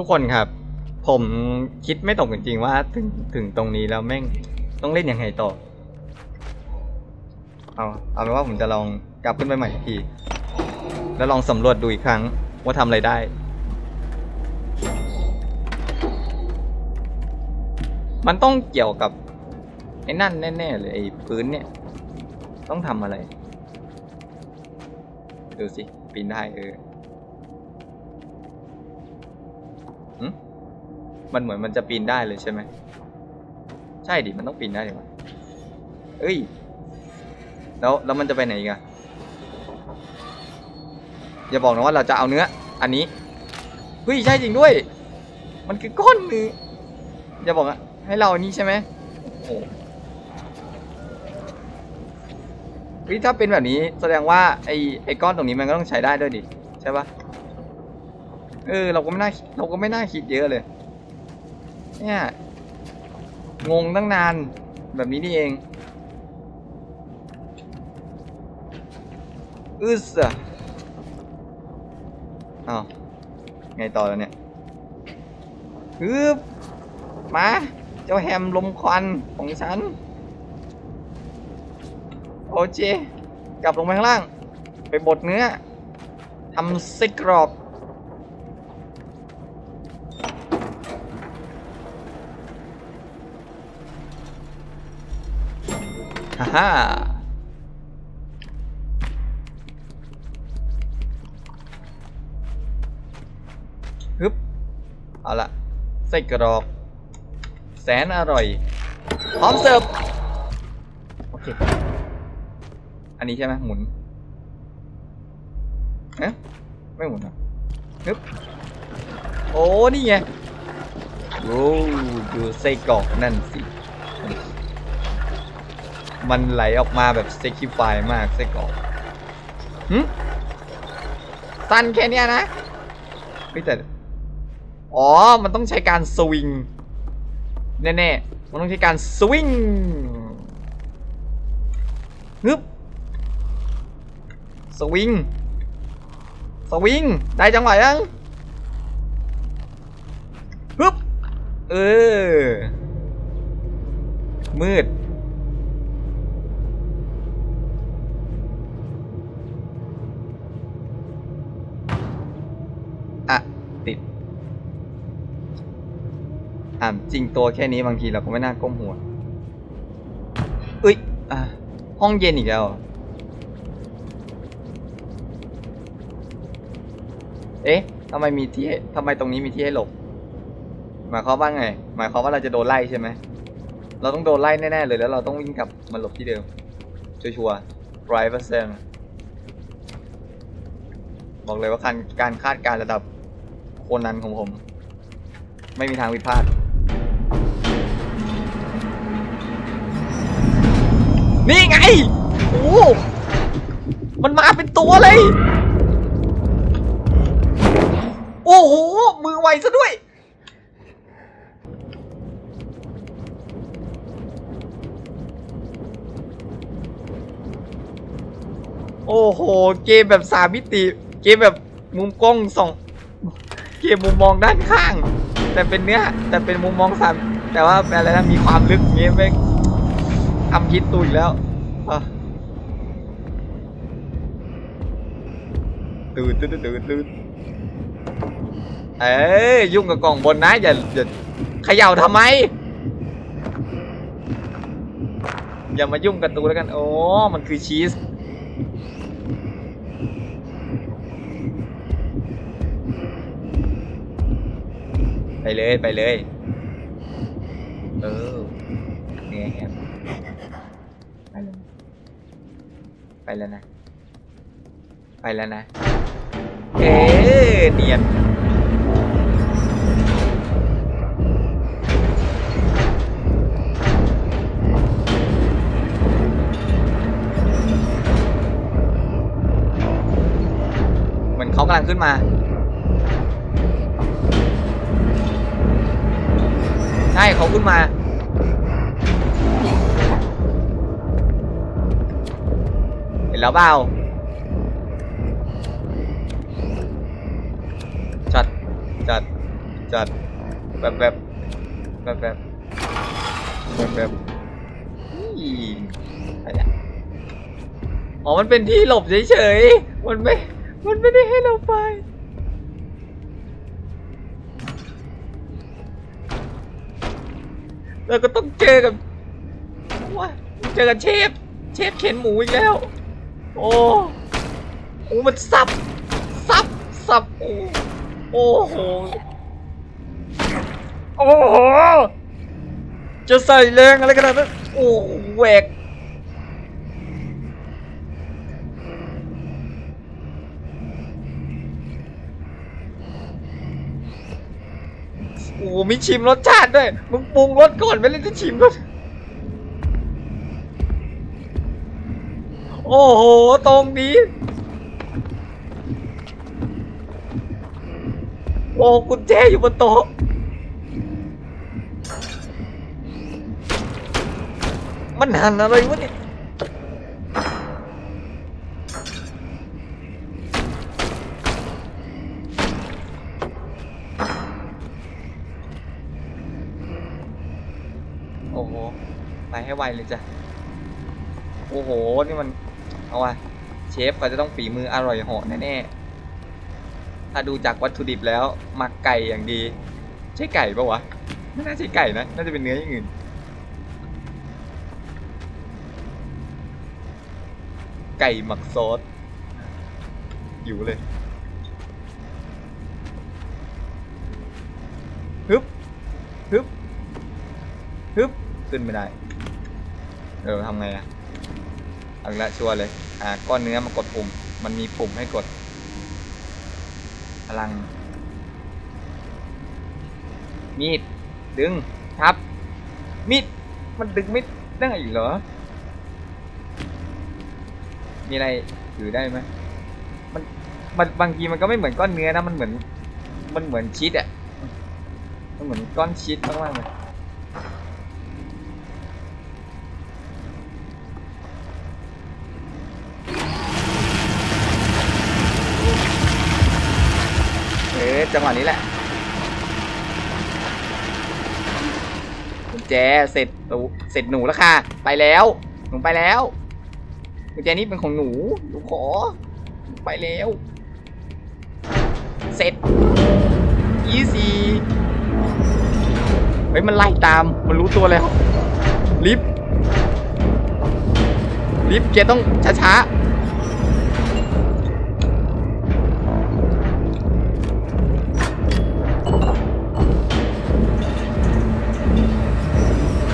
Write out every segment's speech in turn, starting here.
ทุกคนครับ ผมคิดไม่ตกจริงๆว่าถึงถึงตรงนี้แล้วแม่งต้องเล่นยังไงต่อ เอาเอาเป็นว่าผมจะลองกลับขึ้นไปใหม่อีกที แล้วลองสำรวจดูอีกครั้งว่าทำอะไรได้ มันต้องเกี่ยวกับไอ้นั่นแน่ๆเลยไอ้พื้นเนี่ย ต้องทำอะไร ดูสิ ปีนได้เออหึ มันเหมือนมันจะปีนได้เลยใช่ไหม ใช่ดิ มันต้องปีนได้ดิวะเอ้ย แล้วแล้วมันจะไปไหนอีกอะอย่าบอกนะว่าเราจะเอาเนื้อ อันนี้ เฮ้ย ใช่จริงด้วย มันคือก้อนเนื้ออย่าบอกอะให้เราอันนี้ใช่ไหมโอ้โหเฮ้ยถ้าเป็นแบบนี้แสดงว่าไอ้ไอ้ก้อนตรงนี้มันก็ต้องใช้ได้ด้วยดิ ใช่ปะ เออเราก็ไม่น่าเราก็ไม่น่าคิดเยอะเลย เนี่ยงงตั้งนานแบบนี้นี่เองอึสอะอ้าวไงต่อแล้วเนี่ยฮึบมาเจ้าแฮมลมควันของฉัน โอเจกลับลงไปข้างล่าง ไปบดเนื้อทำไส้กรอบ ฮ่าฮ่าฮึบเอาละไส้กรอก แสนอร่อย พร้อมเสิร์ฟ โอเค อันนี้ใช่ไหมหมุนเอ๊ะไม่หมุนอะฮึบโอ้ นี่ไงโอ้ดูไส้กรอกนั่นสิ มันไหลออกมาแบบเต็กฟายมากไส้กรอกหึสั้นแค่เนี้ยนะเฮ้ยแต่ อ๋อ มันต้องใช้การสวิง แน่ๆ มันต้องใช้การสวิงฮึบสวิง สวิง ได้จังหวะยังฮึบ เออ มืด อะ ติด อ่าจริงตัวแค่นี้บางทีเราก็ไม่น่าก้มหัวเอ้ยอะห้องเย็นอีกแล้วเอ๊ะทำไมมีที่ทำไมตรงนี้มีที่ให้หลบหมายความว่าไง หมายความว่าเราจะโดนไล่ใช่ไหมเราต้องโดนไล่แน่ๆเลยแล้วเราต้องวิ่งกลับมาหลบที่เดิมชัวร์ๆร้อยเปอร์เซ็นต์บอกเลยว่าการการคาดการระดับโคนันของผม ไม่มีทางผิดพลาด นี่ไง โอ้ มันมาเป็นตัวเลย โอ้โห มือไวซะด้วย โอ้โห เกมแบบสามมิติ เกมแบบมุมกล้องสอง เกมมุมมองด้านข้าง แต่เป็นเนื้อ แต่เป็นมุมมองสามแต่ว่าอะไรนะมีความลึกเงี้ยแม่ง ทำคิดตูอีกแล้วอะตื่นตื่นตื่นตื่นเอ้ยยุ่งกับกล่องบนนะอย่าอย่าเขย่าทำไม อย่ามายุ่งกับตูแล้วกัน โอ้ มันคือชีสไปเลยไปเลย เออเนี่ยแฮมไปเลย ไปแล้วนะ ไปแล้วนะ เอ๊เนียนเหมือนเขากำลังขึ้นมาใช่เขาขึ้นมา นแล้วเปล่าจัดจัดจัดแบบแบบแบบแบบแบบแบบอ๋อ มันเป็นที่หลบเฉยๆ มันไม่ มันไม่ได้ให้เราไปแล้วก็ต้องเจอกับว่าเจอกับเชฟ เชฟเข็นหมูอีกแล้ว โอ้โอ้มันสับ สับ สับ โอ้โห โอ้โห จะใส่แรงอะไรขนาดนั้น โอ้โหแหวกโอ้โหมีชิมรสชาติด้วย มึงปรุงรสก่อนไม่เล่นจะชิมรส โอ้โห ตรงนี้ โอ้กุญแจอยู่บนโต๊ะมันหันอะไรวะเนี่ยโอ้โห ไปให้ไวเลยจ้ะ โอ้โห นี่มัน เอาว่ะเชฟเขาจะต้องฝีมืออร่อยเหาะแน่ๆ ถ้าดูจากวัตถุดิบแล้วหมักไก่อย่างดี ใช่ไก่ปะวะ ไม่น่าใช่ไก่นะ น่าจะเป็นเนื้ออย่างอื่น ไก่หมักซอสหิวเลยฮึบฮึบฮึบขึ้นไม่ได้ เออทำไงอะ อาอีกละชัวร์เลย อ่าก้อนเนื้อมากดปุ่ม มันมีปุ่มให้กด พลัง มีด ดึงทับ มีด มันดึงไม่ได้อีกเหรอ มีอะไรถือได้ไหมมัน มันบางทีมันก็ไม่เหมือนก้อนเนื้อนะ มันเหมือน มันเหมือนชีสอะมันเหมือนก้อนชีสมากๆเลย จังหวะนี้แหละกุญแจเสร็จหนูเสร็จหนูแล้วค่ะ ไปแล้วหนูไปแล้วกุญแจนี้เป็นของหนูหนูขอไปแล้ว เสร็จอีซีเฮ้ยมันไล่ตามมันรู้ตัวแล้วลิฟต์ลิฟต์แกต้องช้าๆ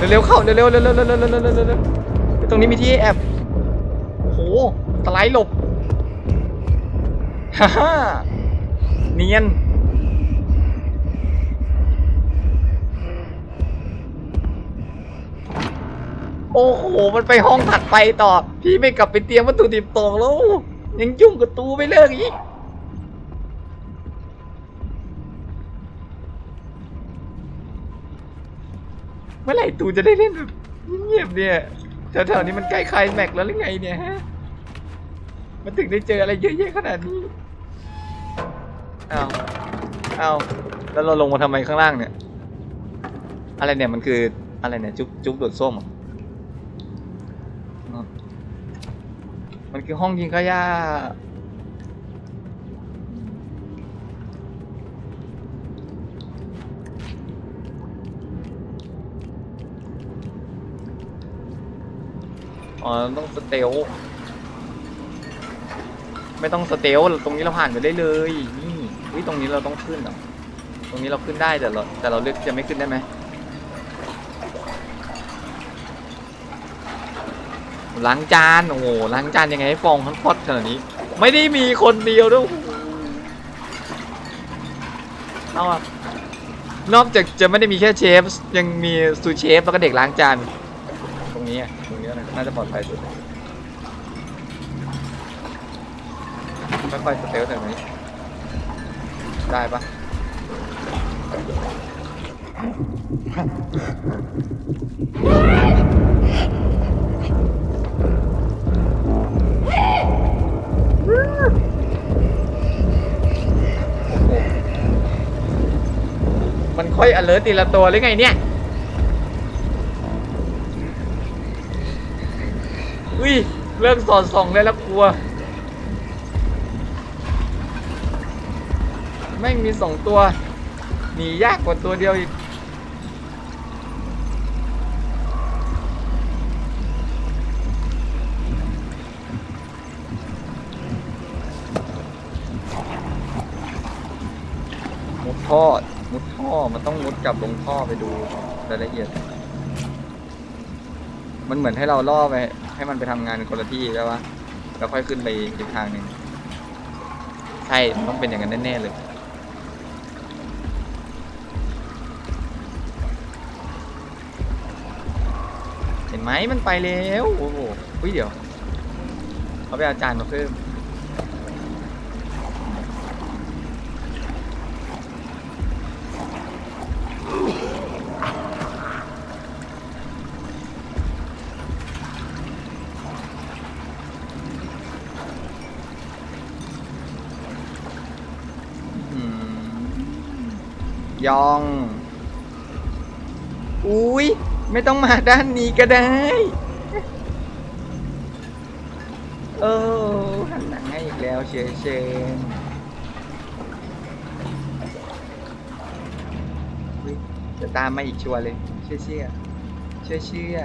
เร็วเข้าเร็วๆเร็วๆเร็วๆเร็วเร็วเร็วตรงนี้มีที่แอบโอ้โหสไลด์หลบฮ่าฮ่าเนียนโอ้โห มันไปห้องถัดไปต่อ พี่ไม่กลับไปเตรียมวัตถุดิบต่อแล้ว ยังยุ่งกับตูไม่เลิกอีก เมื่อไหร่ตูจะได้เล่นแบบเงียบๆเนี่ยแถวๆนี้มันใกล้คลายแม็กแล้วหรือไงเนี่ยฮะ มันถึงได้เจออะไรเยอะแยะขนาดนี้เอาวอ้าแล้วเราลงมาทำไมข้างล่างเนี่ย อะไรเนี่ยมันคืออะไรเนี่ยจุ๊บจุ๊บโดดส้มมันคือห้องยิงขยะ อ๋อต้องสเตลไม่ต้องสเตลตรงนี้เราผ่านไปได้เลยนี่อุ้ยตรงนี้เราต้องขึ้นเหรอตรงนี้เราขึ้นได้แต่เราแต่เราเลือกจะไม่ขึ้นได้ไหมล้างจานโอ้โหล้างจานยังไงให้ฟองทั้งพอดขนาดนี้ ไม่ได้มีคนเดียวด้วยเอาอะนอกจากจะไม่ได้มีแค่เชฟ ยังมีซูเชฟแล้วก็เด็กล้างจาน ตรงนี้อะตรง น่าจะปลอดภัยสุดค่อยๆสเตลแต่นี้ ได้ปะมันค่อย alert ทีละตัวหรือไงเนี่ย อุ้ยเริ่มสอดส่องได้แล้วกลัวแม่มีสองตัว หนียากกว่าตัวเดียวอีก มุดท่อ มุดท่อ มันต้องมุดกลับลงท่อไปดูรายละเอียด มันเหมือนให้เราล่อไป ให้มันไปทำงานคนละที่แล้ววะแล้วค่อยขึ้นไปอีกทางหนึ่งใช่ต้องเป็นอย่างนั้นแน่ๆเลยเห็นไหมมันไปแล้วโอ้โหอุ้ยเดี๋ยวเขาไปเอาจารย์มาเพิ่ม ยอง อุ้ยไม่ต้องมาด้านนี้ก็ได้ เออหันหลังให้อีกแล้วเชยเชนอุ๊ยจะตามมาอีกชัวร์เลย เชื่อเชื่อเชื่อเชื่อ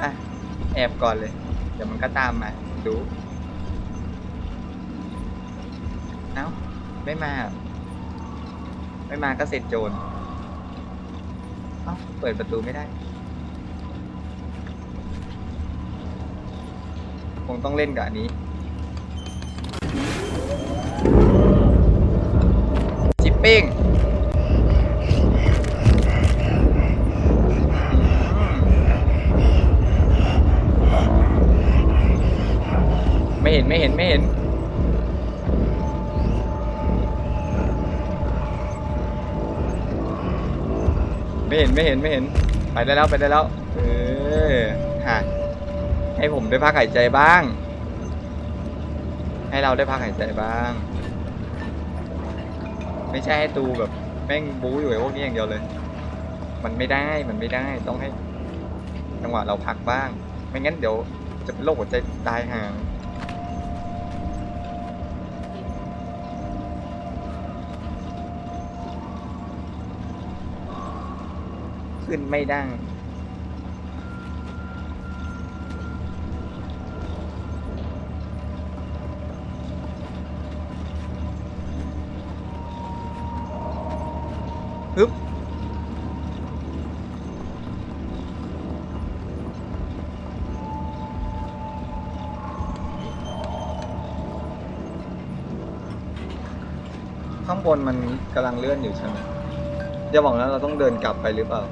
อะ แอบก่อนเลย เดี๋ยวมันก็ตามมา ดู เอ้า ไม่มา ไม่มาก็เสร็จโจรเอ้าเปิดประตูไม่ได้ คงต้องเล่นกับอันนี้ ไม่เห็นไม่เห็นไม่เห็น ไปได้แล้วไปได้แล้ว เออฮะให้ผมได้พักหายใจบ้าง ให้เราได้พักหายใจบ้าง ไม่ใช่ให้ตูแบบแม่งบู๊อยู่ไอ้พวกนี้อย่างเดียวเลย มันไม่ได้มันไม่ได้ต้องให้ จังหวะเราพักบ้าง ไม่งั้นเดี๋ยวจะเป็นโรคหัวใจตายห่าง ขึ้นไม่ได้ฮึบข้างบนมันกำลังเลื่อนอยู่ใช่ไหมอย่าบอกนะเราต้องเดินกลับไปหรือเปล่า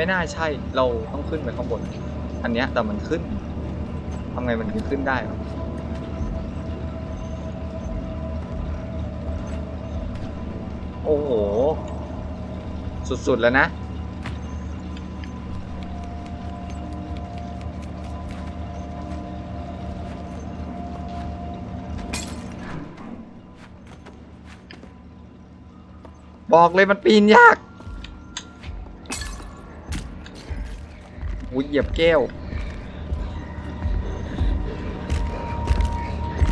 ไม่น่าใช่เราต้องขึ้นไปข้างบน อันเนี้ยแต่มันขึ้นทำไงมันถึงขึ้นได้วะโอ้โห สุด ๆ แล้วนะ บอกเลยมันปีนยาก อุ้ยเหยียบแก้ว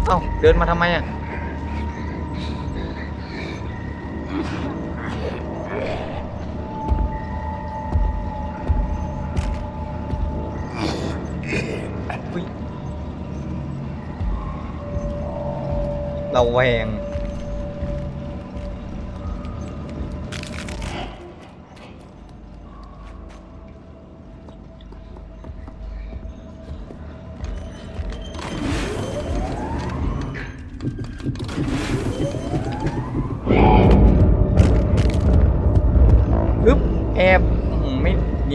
เอ้า เดินมาทำไมอะ เราแวง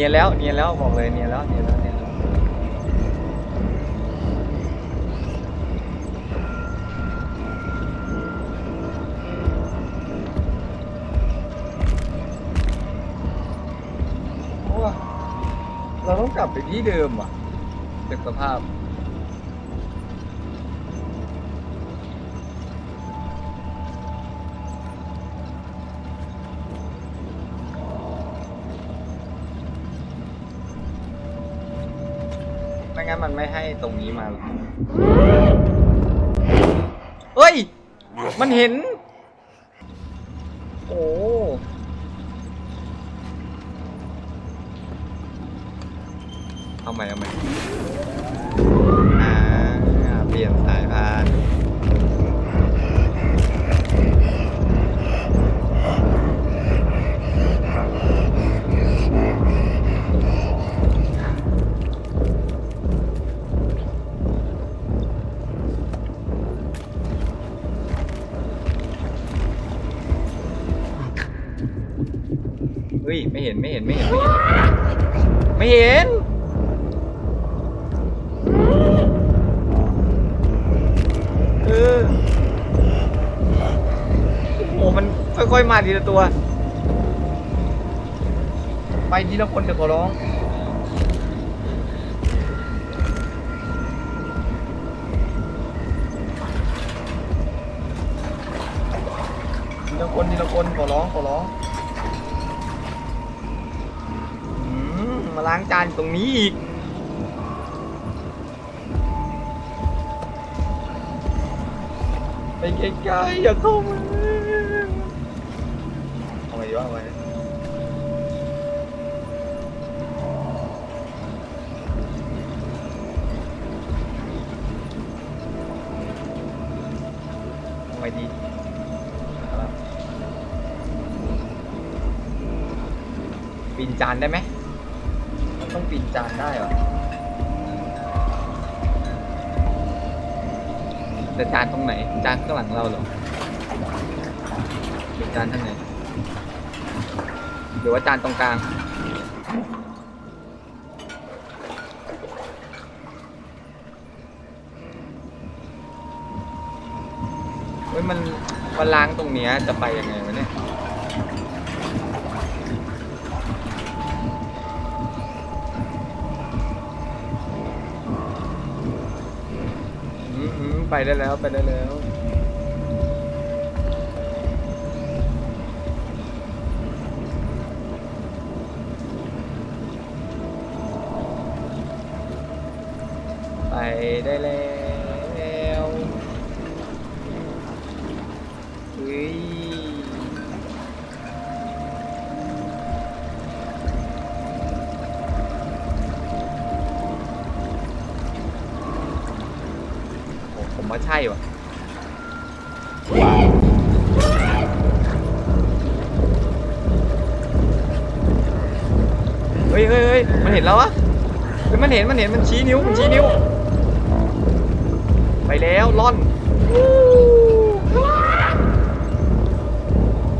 นียนแล้วเนียนแล้วบอกเลยเนียนแล้วเนียนแล้วเนียนแล้วเราต้องกลับไปที่เดิมอะเป็นสภาพ งั้นมันไม่ให้ตรงนี้มาหรอกเฮ้ย มันเห็น ไม่เห็นไม่เห็นไม่เห็นไม่เห็นไม่เห็น เออโอ้มันค่อยๆมาทีละตัว ไปทีละคนเดี๋ยวขอร้องทีละคนทีละคนขอร้องขอร้อง มาล้างจานตรงนี้อีกไปไกลๆอย่าเข้ามาเอาไงดีวะเอาไงเอาไงดีเอาละปีนจานได้ไหม จานได้เหรอแต่จานตรงไหน จานข้างหลังเราเหรอหรือจานทางไหนหรือว่าจานตรงกลางเฮ้ยมันมันล้างตรงเนี้ยจะไปยังไงวะเนี่ย อืมอืม ไปได้แล้วไปได้แล้วไปได้แล้ว นเห็นแล้ววะเฮ้ยมันเห็นมันเห็นมันชี้นิ้วมันชี้นิ้ว ไปแล้วล่อน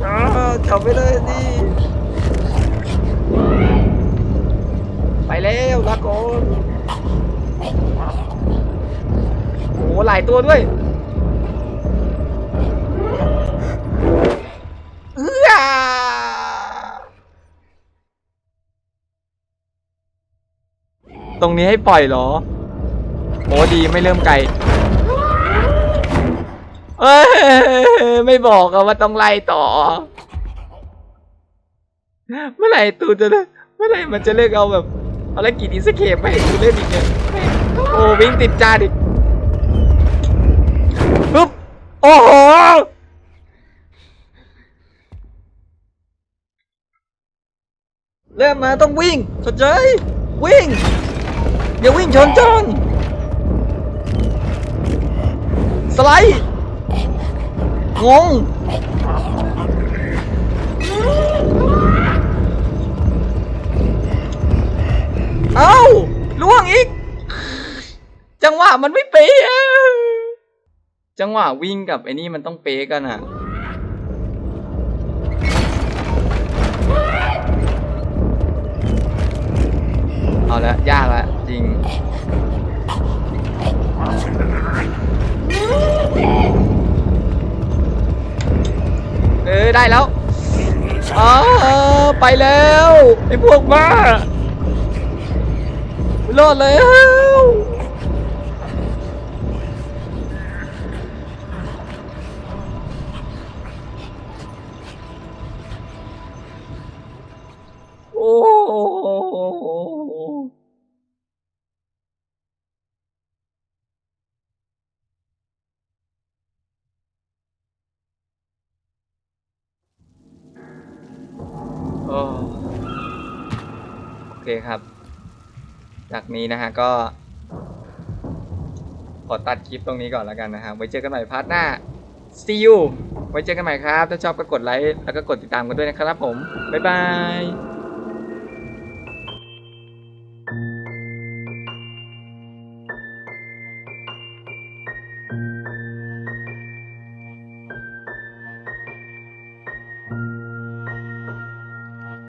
อ้าวจับไปเลยดิไปแล้วลาก่อนโอ้โหหลายตัวด้วยเอื้อ ตรงนี้ให้ปล่อยเหรอโอ้ดีไม่เริ่มไกลเอ้ยไม่บอกอะว่าต้องไล่ต่อ เมื่อไหร่ตูจะเมื่อไหร่มันจะเลิกเอาแบบอะไรกิจอิสเคปไปให้กูเล่นอีกเนี่ยโอ้วิ่งติดจานอีกปึ๊บโอ้โหเริ่มมาต้องวิ่งเข้าใจวิ่ง อย่าวิ่งชนจอนสไลด์งงเอ้าล่วงอีก จังหวะมันไม่เป๊ะจังหวะวิ่งกับไอ้นี่มันต้องเป๊ะกันอะเอาละยากละ ริง เออได้แล้วอ๋อไปแล้วไอ้พวกบ้ารอดเลย เคครับ จากนี้นะฮะก็ ขอตัดคลิปตรงนี้ก่อนแล้วกันนะฮะไว้เจอกันใหม่พาร์ทหน้า see you ไว้เจอกันใหม่ครับ ถ้าชอบก็กดไลค์แล้วก็กดติดตามกันด้วยนะครับผม บ๊ายบาย